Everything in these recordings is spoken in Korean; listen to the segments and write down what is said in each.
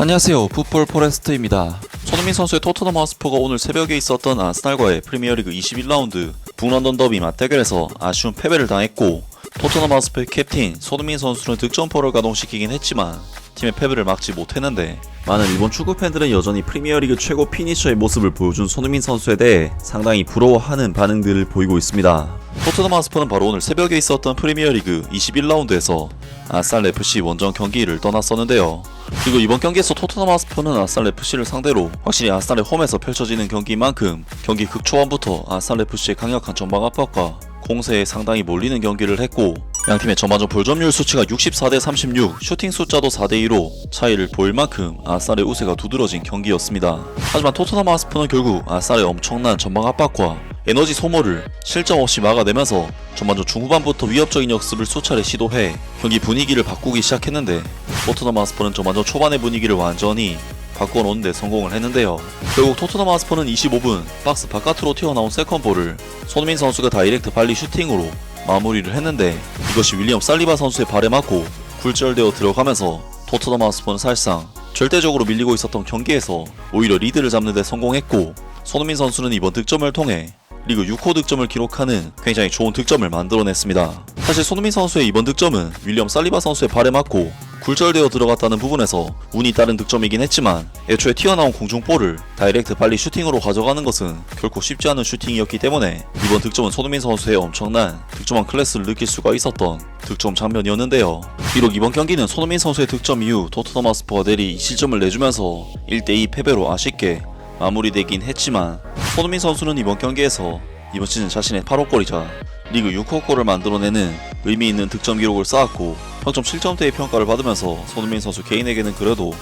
안녕하세요. 풋볼 포레스트입니다. 손흥민 선수의 토트넘 하스퍼가 오늘 새벽에 있었던 아스날과의 프리미어리그 21라운드 북런던 더비 맞대결에서 아쉬운 패배를 당했고 토트넘 하스퍼의 캡틴 손흥민 선수는 득점포를 가동시키긴 했지만 팀의 패배를 막지 못했는데 많은 일본 축구 팬들은 여전히 프리미어리그 최고 피니셔의 모습을 보여준 손흥민 선수에 대해 상당히 부러워하는 반응들을 보이고 있습니다. 토트넘 하스퍼는 바로 오늘 새벽에 있었던 프리미어리그 21라운드에서 아스날 FC 원정 경기를 떠났었는데요. 그리고 이번 경기에서 토트넘 하스퍼는 아스날 FC를 상대로 확실히 아스날의 홈에서 펼쳐지는 경기인 만큼 경기 극초반부터 아스날 FC의 강력한 전방 압박과 공세에 상당히 몰리는 경기를 했고 양팀의 전반전 볼점률 수치가 64대 36, 슈팅 숫자도 4대 2로 차이를 보일 만큼 아스날의 우세가 두드러진 경기였습니다. 하지만 토트넘 하스퍼는 결국 아스날의 엄청난 전방 압박과 에너지 소모를 실점 없이 막아내면서 전반전 중후반부터 위협적인 역습을 수차례 시도해 경기 분위기를 바꾸기 시작했는데 토트넘 하스퍼는 전반전 초반의 분위기를 완전히 바꿔놓는데 성공을 했는데요. 결국 토트넘 하스퍼는 25분 박스 바깥으로 튀어나온 세컨볼을 손흥민 선수가 다이렉트 발리 슈팅으로 마무리를 했는데 이것이 윌리엄 살리바 선수의 발에 맞고 굴절되어 들어가면서 토트넘 하스퍼는 사실상 절대적으로 밀리고 있었던 경기에서 오히려 리드를 잡는 데 성공했고 손흥민 선수는 이번 득점을 통해 리그 6호 득점을 기록하는 굉장히 좋은 득점을 만들어냈습니다. 사실 손흥민 선수의 이번 득점은 윌리엄 살리바 선수의 발에 맞고 굴절되어 들어갔다는 부분에서 운이 따른 득점이긴 했지만 애초에 튀어나온 공중볼을 다이렉트 발리 슈팅으로 가져가는 것은 결코 쉽지 않은 슈팅이었기 때문에 이번 득점은 손흥민 선수의 엄청난 득점왕 클래스를 느낄 수가 있었던 득점 장면이었는데요. 비록 이번 경기는 손흥민 선수의 득점 이후 토트넘 하스퍼가 내리 실점을 내주면서 1대2 패배로 아쉽게 마무리되긴 했지만 손흥민 선수는 이번 경기에서 이번 시즌 자신의 8호 골이자 리그 6호 골을 만들어내는 의미 있는 득점 기록을 쌓았고 평점 7점대의 평가를 받으면서 손흥민 선수 개인에게는 그래도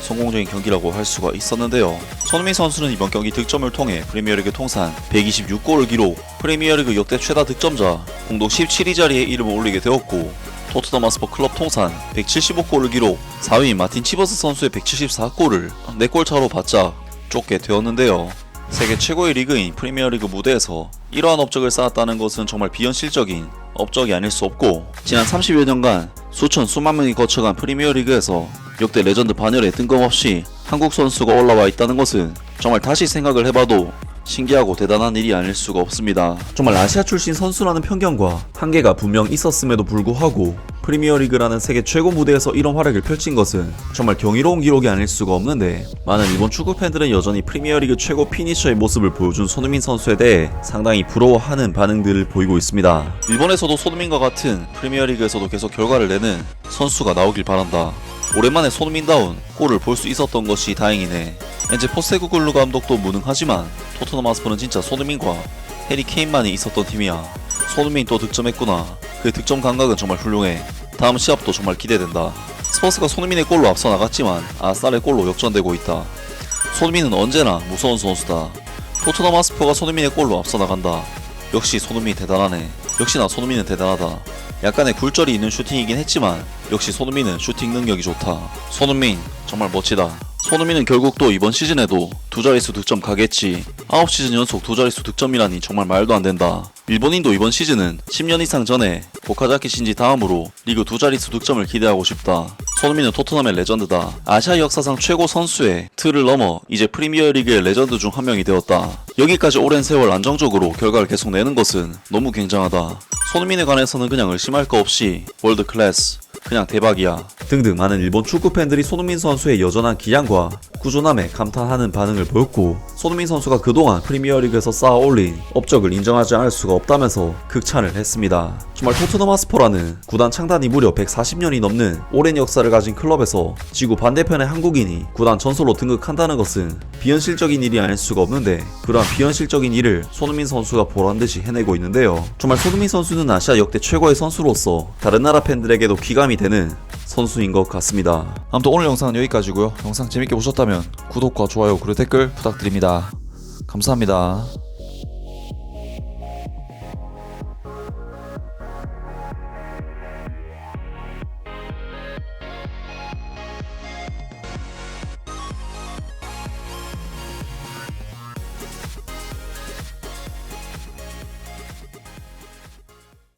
성공적인 경기라고 할 수가 있었는데요. 손흥민 선수는 이번 경기 득점을 통해 프리미어리그 통산 126골을 기록, 프리미어리그 역대 최다 득점자, 공동 17위 자리에 이름을 올리게 되었고 토트넘 하스퍼 클럽 통산 175골을 기록, 4위인 마틴 치버스 선수의 174골을 4골 차로 바짝 쫓게 되었는데요. 세계 최고의 리그인 프리미어리그 무대에서 이러한 업적을 쌓았다는 것은 정말 비현실적인 업적이 아닐 수 없고 지난 30여 년간 수천 수만 명이 거쳐간 프리미어리그에서 역대 레전드 반열에 뜬금없이 한국 선수가 올라와 있다는 것은 정말 다시 생각을 해봐도 신기하고 대단한 일이 아닐 수가 없습니다. 정말 아시아 출신 선수라는 편견과 한계가 분명 있었음에도 불구하고 프리미어리그라는 세계 최고 무대에서 이런 활약을 펼친 것은 정말 경이로운 기록이 아닐 수가 없는데 많은 일본 축구 팬들은 여전히 프리미어리그 최고 피니셔의 모습을 보여준 손흥민 선수에 대해 상당히 부러워하는 반응들을 보이고 있습니다. 일본에서도 손흥민과 같은 프리미어리그에서도 계속 결과를 내는 선수가 나오길 바란다. 오랜만에 손흥민다운 골을 볼 수 있었던 것이 다행이네. 왠지 포세구글루 감독도 무능하지만 토트넘 하스퍼는 진짜 손흥민과 해리 케인만이 있었던 팀이야. 손흥민 또 득점했구나. 그 득점 감각은 정말 훌륭해. 다음 시합도 정말 기대된다. 스퍼스가 손흥민의 골로 앞서 나갔지만 아스날의 골로 역전되고 있다. 손흥민은 언제나 무서운 선수다. 토트넘 하스퍼가 손흥민의 골로 앞서 나간다. 역시 손흥민이 대단하네. 역시나 손흥민은 대단하다. 약간의 굴절이 있는 슈팅이긴 했지만 역시 손흥민은 슈팅 능력이 좋다. 손흥민 정말 멋지다. 손흥민은 결국 또 이번 시즌에도 두 자릿수 득점 가겠지. 9시즌 연속 두 자릿수 득점이라니 정말 말도 안 된다. 일본인도 이번 시즌은 10년 이상 전에 고카자키 신지 다음으로 리그 두 자릿수 득점을 기대하고 싶다. 손흥민은 토트넘의 레전드다. 아시아 역사상 최고 선수의 틀을 넘어 이제 프리미어리그의 레전드 중 한 명이 되었다. 여기까지 오랜 세월 안정적으로 결과를 계속 내는 것은 너무 굉장하다. 손흥민에 관해서는 그냥 의심할 거 없이 월드 클래스 그냥 대박이야. 등등 많은 일본 축구 팬들이 손흥민 선수의 여전한 기량과 꾸준함에 감탄하는 반응을 보였고 손흥민 선수가 그동안 프리미어리그에서 쌓아 올린 업적을 인정하지 않을 수가 없다면서 극찬을 했습니다. 정말 토트넘 하스퍼라는 구단 창단이 무려 140년이 넘는 오랜 역사를 가진 클럽에서 지구 반대편의 한국인이 구단 전설로 등극한다는 것은 비현실적인 일이 아닐 수가 없는데 그러한 비현실적인 일을 손흥민 선수가 보란듯이 해내고 있는데요. 정말 손흥민 선수는 아시아 역대 최고의 선수로서 다른 나라 팬들에게도 귀감이 되는 선수인 것 같습니다. 아무튼 오늘 영상은 여기까지고요. 영상 재밌게 보셨다면 구독과 좋아요 그리고 댓글 부탁드립니다. 감사합니다.